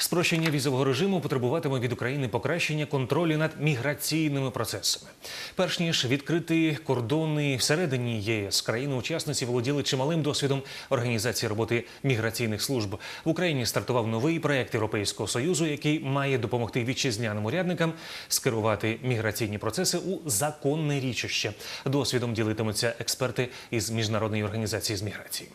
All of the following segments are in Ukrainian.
Спрощення візового режиму потребуватиме від України покращення контролю над міграційними процесами. Перш ніж відкрити кордони всередині ЄС, країни-учасниці володіли чималим досвідом організації роботи міграційних служб. В Україні стартував новий проект Європейського союзу, який має допомогти вітчизняним урядникам скерувати міграційні процеси у законне річище. Досвідом ділитимуться експерти із міжнародної організації з міграції.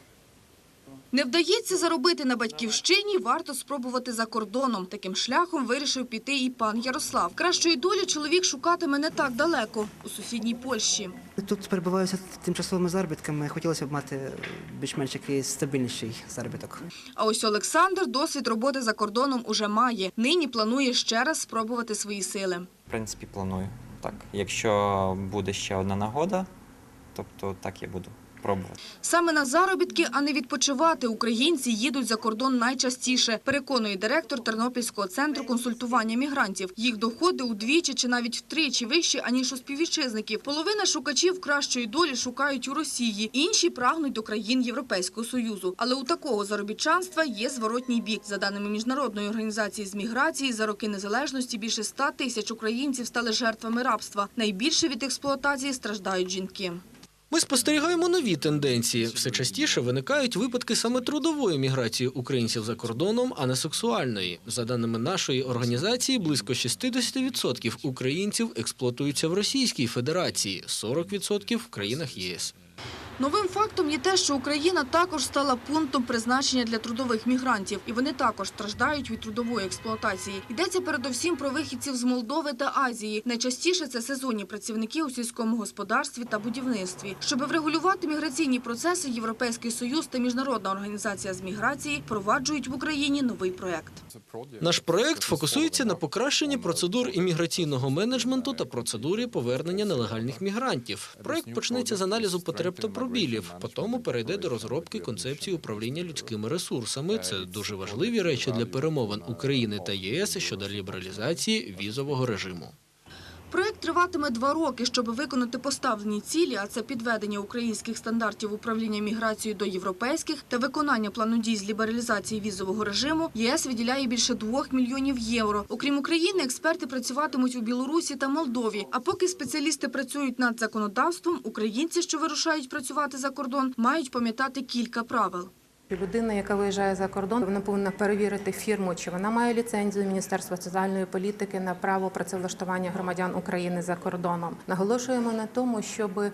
Не вдається заробити на батьківщині, варто спробувати за кордоном. Таким шляхом вирішив піти і пан Ярослав. Кращої долі чоловік шукатиме не так далеко, у сусідній Польщі. Тут перебуваюся тимчасовими заробітками. Хотілося б мати більш-менш якийсь стабільніший заробіток. А ось Олександр досвід роботи за кордоном уже має. Нині планує ще раз спробувати свої сили. В принципі, планую. Так. Якщо буде ще одна нагода, тобто так я буду пробувати. Саме на заробітки, а не відпочивати, українці їдуть за кордон найчастіше, переконує директор Тернопільського центру консультування мігрантів. Їх доходи удвічі чи навіть втричі вищі, аніж у співвітчизників. Половина шукачів кращої долі шукають у Росії, інші прагнуть до країн Європейського Союзу. Але у такого заробітчанства є зворотній бік. За даними Міжнародної організації з міграції, за роки незалежності більше 100 тисяч українців стали жертвами рабства. Найбільше від експлуатації страждають жінки. Ми спостерігаємо нові тенденції. Все частіше виникають випадки саме трудової міграції українців за кордоном, а не сексуальної. За даними нашої організації, близько 60% українців експлуатуються в Російській Федерації, 40% в країнах єС. Новим фактом є те, що Україна також стала пунктом призначення для трудових мігрантів, і вони також страждають від трудової експлуатації. Йдеться передовсім про вихідців з Молдови та Азії. Найчастіше це сезонні працівники у сільському господарстві та будівництві. Щоб врегулювати міграційні процеси, Європейський союз та міжнародна організація з міграції впроваджують в Україні новий проект. Наш проект фокусується на покращенні процедур імміграційного менеджменту та процедурі повернення нелегальних мігрантів. Проект почнеться з аналізу потреб та пробілів, потім перейде до розробки концепції управління людськими ресурсами. Це дуже важливі речі для перемовин України та ЄС щодо лібералізації візового режиму. Проект триватиме два роки, щоб виконати поставлені цілі, а це підведення українських стандартів управління міграцією до європейських та виконання плану дій з лібералізації візового режиму. ЄС виділяє більше двох мільйонів євро. Окрім України, експерти працюватимуть у Білорусі та Молдові. А поки спеціалісти працюють над законодавством, українці, що вирушають працювати за кордон, мають пам'ятати кілька правил. Людина, яка виїжджає за кордон, вона повинна перевірити фірму, чи вона має ліцензію Міністерства соціальної політики на право працевлаштування громадян України за кордоном. Наголошуємо на тому, щоб е,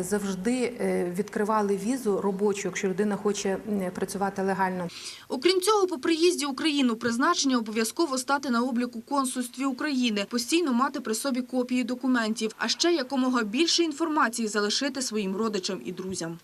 завжди е, відкривали візу робочу, якщо людина хоче працювати легально. Окрім цього, по приїзді в Україну призначення обов'язково стати на обліку консульстві України, постійно мати при собі копії документів, а ще якомога більше інформації залишити своїм родичам і друзям.